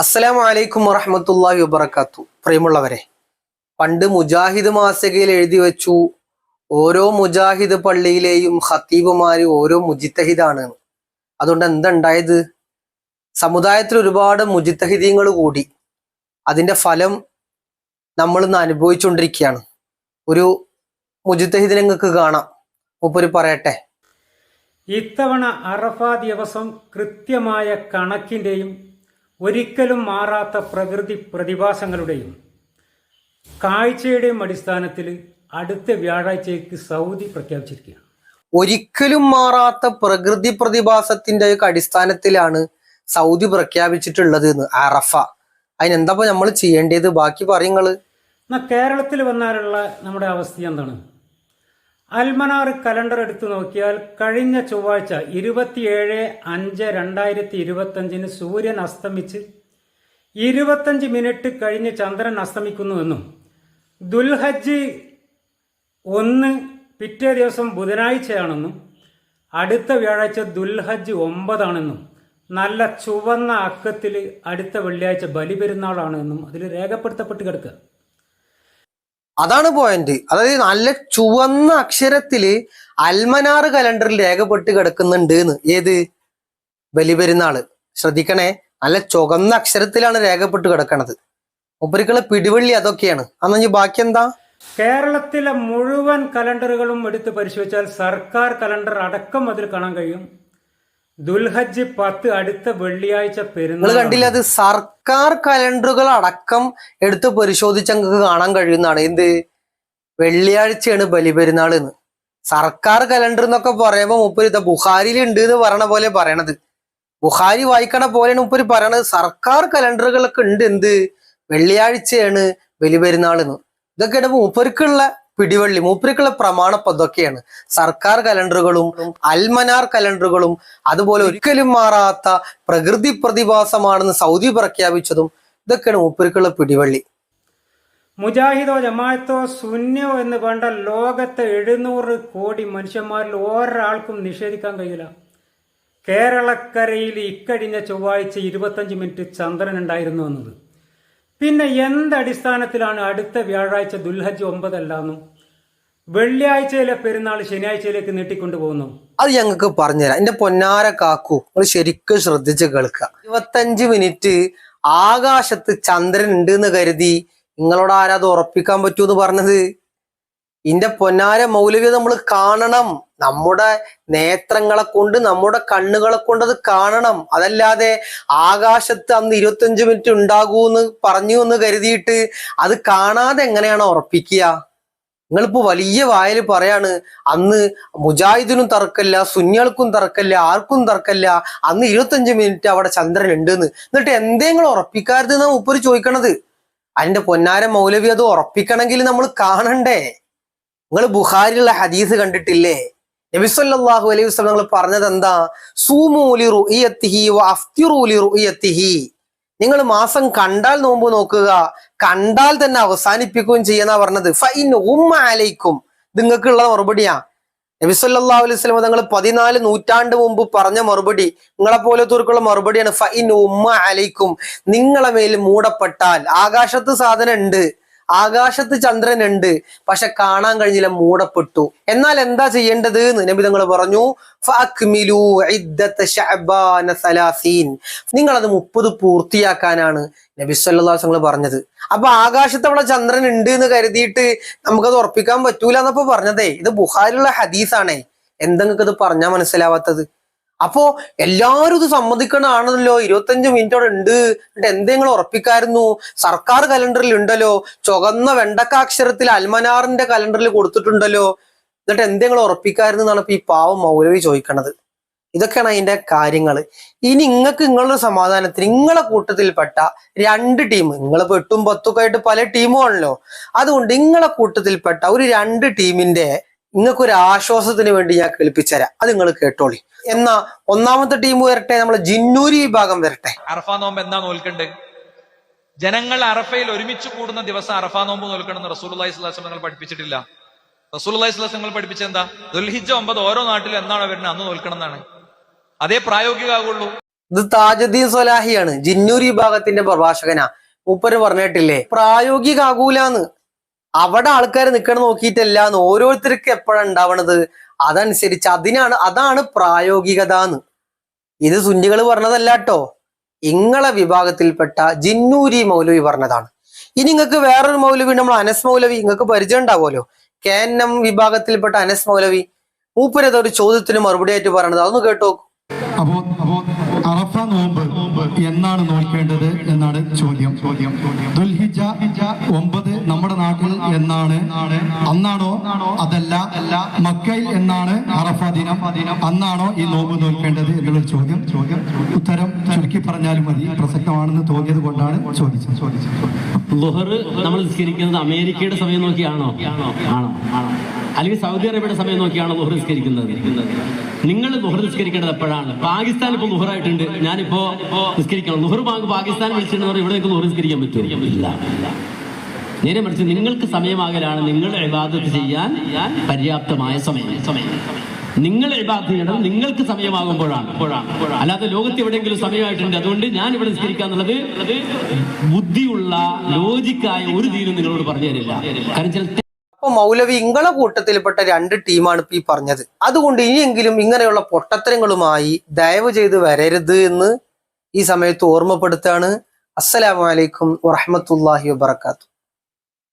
അസ്സലാമു അലൈക്കും വറഹമത്തല്ലാഹി വബർക്കാത്തു പ്രിയമുള്ളവരെ പണ്ട് മുജാഹിദ് മാസികയിൽ എഴുതി വെച്ചു ഓരോ മുജാഹിദ് പള്ളിയിലെയും ഖത്തീബുമാര് ഓരോ മുജിത്തഹിദാണ്. അതുകൊണ്ട് എന്തുണ്ടായത്? സമുദായത്തിൽ ഒരുപാട് മുജിത്തഹിദീങ്ങൾ കൂടി. അതിന്റെ ഫലം നമ്മൾ ഇന്ന് അനുഭവിച്ചുകൊണ്ടിരിക്കുകയാണ്. ഒരു മുജിത്തഹിദ് നിങ്ങൾക്ക് കാണാം. മൂപ്പര് പറയട്ടെ. ഇത്തവണ അറഫ ദിവസം കൃത്യമായ കണക്കിന്റെയും ഒരിക്കലും മാറാത്ത പ്രകൃതി പ്രതിഭാസങ്ങളുടെയും കാഴ്ചയുടെയും അടിസ്ഥാനത്തിൽ അടുത്ത വ്യാഴാഴ്ചയ്ക്ക് സൗദി പ്രഖ്യാപിച്ചിരിക്കുകയാണ്. ഒരിക്കലും മാറാത്ത പ്രകൃതി പ്രതിഭാസത്തിന്റെ ഒക്കെ അടിസ്ഥാനത്തിലാണ് സൗദി പ്രഖ്യാപിച്ചിട്ടുള്ളത് എന്ന് അറഫ. അതിനെന്താ നമ്മൾ ചെയ്യേണ്ടത്? ബാക്കി പറയുങ്ങൾ എന്നാ കേരളത്തിൽ വന്നാലുള്ള നമ്മുടെ അവസ്ഥ എന്താണ്? അൽമനാർ കലണ്ടർ എടുത്തു നോക്കിയാൽ കഴിഞ്ഞ ചൊവ്വാഴ്ച ഇരുപത്തിയേഴ് അഞ്ച് രണ്ടായിരത്തി ഇരുപത്തഞ്ചിന് സൂര്യൻ അസ്തമിച്ച് ഇരുപത്തഞ്ച് മിനിറ്റ് കഴിഞ്ഞ് ചന്ദ്രൻ അസ്തമിക്കുന്നുവെന്നും ദുൽഹജ്ജ് ഒന്ന് പിറ്റേ ദിവസം ബുധനാഴ്ചയാണെന്നും അടുത്ത വ്യാഴാഴ്ച ദുൽഹജ്ജ് ഒമ്പതാണെന്നും നല്ല ചുവന്ന അക്കത്തിൽ അടുത്ത വെള്ളിയാഴ്ച ബലിപെരുന്നാളാണെന്നും അതിൽ രേഖപ്പെടുത്തപ്പെട്ട് കിടക്കുക. അതാണ് പോയിന്റ് അതായത് നല്ല ചുവന്ന അക്ഷരത്തിൽ അൽമനാർ കലണ്ടറിൽ രേഖപ്പെട്ട് കിടക്കുന്നുണ്ട് എന്ന് ഏത്? ബലിപെരുന്നാൾ. ശ്രദ്ധിക്കണേ. നല്ല ചുവന്ന അക്ഷരത്തിലാണ് രേഖപ്പെട്ട് കിടക്കണത്. മുപ്പരിക്കുള്ള പിടിവള്ളി അതൊക്കെയാണ്. അന്നു ബാക്കി എന്താ? കേരളത്തിലെ മുഴുവൻ കലണ്ടറുകളും എടുത്ത് പരിശോധിച്ചാൽ സർക്കാർ കലണ്ടർ അടക്കം അതിൽ കാണാൻ കഴിയും. ദുൽഹജ്ജ് പത്ത് അടുത്ത വെള്ളിയാഴ്ച പെരുന്നാൾ കണ്ടില്ല അത് സർക്കാർ കലണ്ടറുകൾ അടക്കം എടുത്ത് പരിശോധിച്ച് കാണാൻ കഴിയുന്നതാണ്. എന്ത്? വെള്ളിയാഴ്ചയാണ് ബലിപെരുന്നാൾ എന്ന് സർക്കാർ കലണ്ടർ എന്നൊക്കെ പറയുമ്പോൾ മുപ്പര് ഇതാ ബുഹാരിയിൽ ഉണ്ട് എന്ന് പറയണ പോലെ പറയണത്. ബുഹാരി വായിക്കണ പോലെയാണ് മുപ്പര് പറയണത്. സർക്കാർ കലണ്ടറുകളൊക്കെ ഉണ്ട് എന്ത്? വെള്ളിയാഴ്ചയാണ് ബലിപെരുന്നാൾ എന്ന് ഇതൊക്കെയാണ് മൂപ്പർക്കുള്ള പിടിവള്ളി മൂപ്പരിക്കുള്ള പ്രമാണ ഇതൊക്കെയാണ്. സർക്കാർ കലണ്ടറുകളും അൽമനാർ കലണ്ടറുകളും അതുപോലെ ഒരിക്കലും മാറാത്ത പ്രകൃതി പ്രതിഭാസമാണെന്ന് സൗദി പ്രഖ്യാപിച്ചതും ഇതൊക്കെയാണ് മൂപ്പരിക്കുള്ള പിടിവള്ളി. മുജാഹിദോ ജമാഅത്തോ സുന്നിയോ എന്ന് കണ്ട ലോകത്തെ എഴുന്നൂറ് കോടി മനുഷ്യന്മാരിൽ ഒരാൾക്കും നിഷേധിക്കാൻ കഴിയില്ല. കേരളക്കരയിൽ ഇക്കഴിഞ്ഞ ചൊവ്വാഴ്ച ഇരുപത്തഞ്ച് മിനിറ്റ് ചന്ദ്രൻ ഉണ്ടായിരുന്നു എന്നത്. പിന്നെ എന്തടിസ്ഥാനത്തിലാണ് അടുത്ത വ്യാഴാഴ്ച ദുൽഹജ്ജ് ഒമ്പതല്ലാന്നും? വെള്ളിയാഴ്ചയിലെ പെരുന്നാൾ ശനിയാഴ്ചയിലേക്ക് നീട്ടിക്കൊണ്ടുപോകുന്നു. അത് ഞങ്ങൾക്ക് പറഞ്ഞുതരാം. എന്റെ പൊന്നാര കാക്കു നിങ്ങൾ ശരിക്കും ശ്രദ്ധിച്ച് കേൾക്കുക. ഇരുപത്തഞ്ച് മിനിറ്റ് ആകാശത്ത് ചന്ദ്രൻ ഉണ്ട് എന്ന് കരുതി നിങ്ങളോട് ആരാ അത് ഉറപ്പിക്കാൻ പറ്റൂന്ന് പറഞ്ഞത്? ഇന്റെ പൊന്നാര മൗലവ്യ നമ്മൾ കാണണം. നമ്മുടെ നേത്രങ്ങളെ കൊണ്ട് നമ്മുടെ കണ്ണുകളെ കൊണ്ട് അത് കാണണം. അതല്ലാതെ ആകാശത്ത് അന്ന് ഇരുപത്തഞ്ച് മിനിറ്റ് ഉണ്ടാകൂന്ന് പറഞ്ഞു എന്ന് കരുതിയിട്ട് അത് കാണാതെ എങ്ങനെയാണ് ഉറപ്പിക്കുക? നിങ്ങളിപ്പോ വലിയ വായൽ പറയാണ് അന്ന് മുജാഹിദിനും തർക്കല്ല സുന്യാൾക്കും തർക്കല്ല ആർക്കും തർക്കല്ല അന്ന് ഇരുപത്തഞ്ച് മിനിറ്റ് അവിടെ ചന്ദ്രൻ ഉണ്ടെന്ന്. എന്നിട്ട് എന്തെങ്കിലും ഉറപ്പിക്കാരുത് എന്നാ ഉപ്പര് ചോദിക്കണത്? അതിന്റെ പൊന്നാര മൗലവി അത് ഉറപ്പിക്കണമെങ്കിൽ നമ്മൾ കാണണ്ടേ? നിങ്ങൾ ബുഖാരിലുള്ള ഹദീസ് കണ്ടിട്ടില്ലേ? നബിസ്വല്ലാഹു അലൈഹി വസ്ലം നിങ്ങൾ പറഞ്ഞത് എന്താ സൂമൂലി നിങ്ങൾ മാസം കണ്ടാൽ നോമ്പ് നോക്കുക. കണ്ടാൽ തന്നെ അവസാനിപ്പിക്കുകയും ചെയ്യുന്ന പറഞ്ഞത്. ഫൈൻ ഉമ്മ അലൈക്കും. ഇത് നിങ്ങൾക്കുള്ള മറുപടിയാ. നബിസ്വല്ലാ അലൈഹി സ്വലം നിങ്ങൾ പതിനാല് നൂറ്റാണ്ട് മുമ്പ് പറഞ്ഞ മറുപടി നിങ്ങളെ പോലത്തവർക്കുള്ള മറുപടിയാണ്. ഫൈൻ ഉമ്മ അലൈക്കും. നിങ്ങളെ മേൽ മൂടപ്പെട്ടാൽ. ആകാശത്ത് സാധനം ഉണ്ട്. ആകാശത്ത് ചന്ദ്രൻ ഉണ്ട് പക്ഷെ കാണാൻ കഴിഞ്ഞില്ല മൂടപ്പെട്ടു. എന്നാൽ എന്താ ചെയ്യേണ്ടത് നബിതങ്ങൾ പറഞ്ഞു നിങ്ങൾ അത് മുപ്പത് പൂർത്തിയാക്കാനാണ് നബി സല്ലല്ലാഹു അലൈഹി പറഞ്ഞത്. അപ്പൊ ആകാശത്ത് അവിടെ ചന്ദ്രൻ ഉണ്ട് എന്ന് കരുതിയിട്ട് നമുക്കത് ഉറപ്പിക്കാൻ പറ്റൂല എന്നപ്പോ പറഞ്ഞതേ. ഇത് ബുഹാരിലുള്ള ഹദീസാണേ. എന്തെങ്കിലും ഇത് പറഞ്ഞാൽ മനസ്സിലാവാത്തത്? അപ്പോ എല്ലാവരും ഇത് സമ്മതിക്കണാണല്ലോ ഇരുപത്തഞ്ച് മിനിറ്റ് അവിടെ ഉണ്ട് എന്നിട്ട് എന്തെങ്കിലും ഉറപ്പിക്കായിരുന്നു? സർക്കാർ കലണ്ടറിൽ ഉണ്ടല്ലോ. ചുവന്ന വെണ്ടക്കാക്ഷരത്തിൽ അൽമനാറിന്റെ കലണ്ടറിൽ കൊടുത്തിട്ടുണ്ടല്ലോ. എന്നിട്ട് എന്തെങ്കിലും ഉറപ്പിക്കായിരുന്നു എന്നാണ് ഇപ്പൊ ഈ പാവം മൗലവി ചോദിക്കണത്. ഇതൊക്കെയാണ് അതിന്റെ കാര്യങ്ങൾ ഇനി നിങ്ങൾക്ക് നിങ്ങളുടെ സമാധാനത്തിന് നിങ്ങളെ കൂട്ടത്തിൽപ്പെട്ട രണ്ട് ടീം നിങ്ങളിപ്പോ എട്ടും പത്തൊക്കെ ആയിട്ട് പല ടീമും ആണല്ലോ. അതുകൊണ്ട് നിങ്ങളെ കൂട്ടത്തിൽപ്പെട്ട ഒരു രണ്ട് ടീമിന്റെ നിങ്ങൾക്ക് ഒരു ആശ്വാസത്തിന് വേണ്ടി ഞാൻ കേൾപ്പിച്ചുതരാം. അത് നിങ്ങൾ കേട്ടോളി. എന്നാ ഒന്നാമത്തെ ടീം വരട്ടെ നമ്മൾ ജിന്നൂരി വിഭാഗം വരട്ടെ. അറഫാ നോമ്പ് എന്താ നോൽക്കണ്ട്? ജനങ്ങൾ അറഫയിൽ ഒരുമിച്ച് കൂടുന്ന ദിവസം അറഫാ നോമ്പ് നോൽക്കണം എന്ന് റസൂൽ അള്ളഹി സ്വലാസ് നിങ്ങൾ പഠിപ്പിച്ചിട്ടില്ല. റസൂൽ അള്ളഹി സ്വലാസ് നിങ്ങൾ പഠിപ്പിച്ചത് എന്താ? ദുൽഹിജ ഒമ്പത് ഓരോ നാട്ടിലും എന്നാണ് വരുന്നത്? അന്ന് നോൽക്കണം എന്നാണ്. അതേ പ്രായോഗികമാകുള്ളൂ ഇത് താജുദ്ദീൻ സൊലാഹിയാണ് ജിന്നൂരി വിഭാഗത്തിന്റെ പ്രഭാഷകനാ. മൂപ്പര് പറഞ്ഞിട്ടില്ലേ പ്രായോഗിക ആകൂലാന്ന് അവിടെ ആൾക്കാർ നിൽക്കണം നോക്കിയിട്ടല്ലാന്ന് ഓരോരുത്തർക്ക് എപ്പോഴാണ് ഉണ്ടാവണത്? അതനുസരിച്ച് അതിനാണ് അതാണ് പ്രായോഗികത എന്ന് ഇത് സുന്നികൾ പറഞ്ഞതല്ല കേട്ടോ ഇങ്ങളെ വിഭാഗത്തിൽപ്പെട്ട ജിന്നൂരി മൗലവി പറഞ്ഞതാണ്. ഇനി നിങ്ങൾക്ക് വേറൊരു മൗലവി നമ്മൾ അനസ് മൗലവി. നിങ്ങൾക്ക് പരിചയം ഉണ്ടാവുമല്ലോ. കെ എൻ എം വിഭാഗത്തിൽപ്പെട്ട അനസ് മൗലവി. മൂപ്പരത് ഒരു ചോദ്യത്തിന് മറുപടി ആയിട്ട് പറയണത് അതൊന്ന് കേട്ടോ നോമ്പ് എന്നാണ് നോക്കേണ്ടത് എന്നാണ് ചോദ്യം. ചോദ്യം ദുൽഹിജ ഒമ്പത് നമ്മുടെ നാട്ടിൽ എന്നാണ്? അന്നാണോ? അതല്ല. മക്കയിൽ എന്നാണ്? അറഫ ദിനം. അന്നാണോ ഈ നോമ്പ് നോക്കേണ്ടത് എന്നുള്ളൊരു ചോദ്യം. ചോദ്യം ഉത്തരം ചുരുക്കി പറഞ്ഞാലും മതി. പ്രസക്തമാണെന്ന് തോന്നിയത് കൊണ്ടാണ് ചോദിച്ചത്. ചോദിച്ചത് നമ്മൾ നിസ്കരിക്കുന്നത് അമേരിക്കയുടെ സമയം നോക്കിയാണോ? ആണോ? ആണോ? അല്ലെങ്കിൽ സൗദി അറേബ്യയുടെ സമയം നോക്കിയാണ് ദുഹർ നിസ്കരിക്കുന്നത്? നിങ്ങൾ ദുഹർ നിസ്കരിക്കേണ്ടത് എപ്പോഴാണ്? പാകിസ്ഥാൻ ഇപ്പോൾ ലുഹറായിട്ടുണ്ട്. ഞാനിപ്പോ നിസ്കരിക്കണം. ലുഹർ ബാങ്ക് പാകിസ്ഥാൻ വിളിച്ചിട്ടുണ്ടെന്ന് ഇവിടെ നിങ്ങൾക്ക് ദുഹർ നിസ്കരിക്കാൻ ഇല്ല. നേരെ മറിച്ച് നിങ്ങൾക്ക് സമയമാകലാണ് നിങ്ങൾ ഇബാദത്ത് ചെയ്യാൻ പര്യാപ്തമായ സമയം. സമയം നിങ്ങൾ ഇബാദത്ത് ചെയ്യണം നിങ്ങൾക്ക് സമയമാകുമ്പോഴാണ്. അല്ലാതെ ലോകത്ത് എവിടെയെങ്കിലും സമയമായിട്ടുണ്ട്. അതുകൊണ്ട് ഞാൻ ഇവിടെ നിസ്കരിക്കാന്നുള്ളത് ബുദ്ധിയുള്ള ലോജിക്കായ ഒരു തീരും നിങ്ങളോട് പറഞ്ഞു തരില്ല. കാരണം ചില അപ്പൊ മൗലവി ഇങ്ങളെ കൂട്ടത്തിൽപ്പെട്ട രണ്ട് ടീമാണ് ഇപ്പൊ ഈ പറഞ്ഞത്. അതുകൊണ്ട് ഇനിയെങ്കിലും ഇങ്ങനെയുള്ള പൊട്ടത്തരങ്ങളുമായി ദയവ് ചെയ്ത് വരരുത് എന്ന് ഈ സമയത്ത് ഓർമ്മപ്പെടുത്താണ്. അസ്സലാമലൈക്കും വറഹമത്തല്ലാഹി വബർക്കാത്തു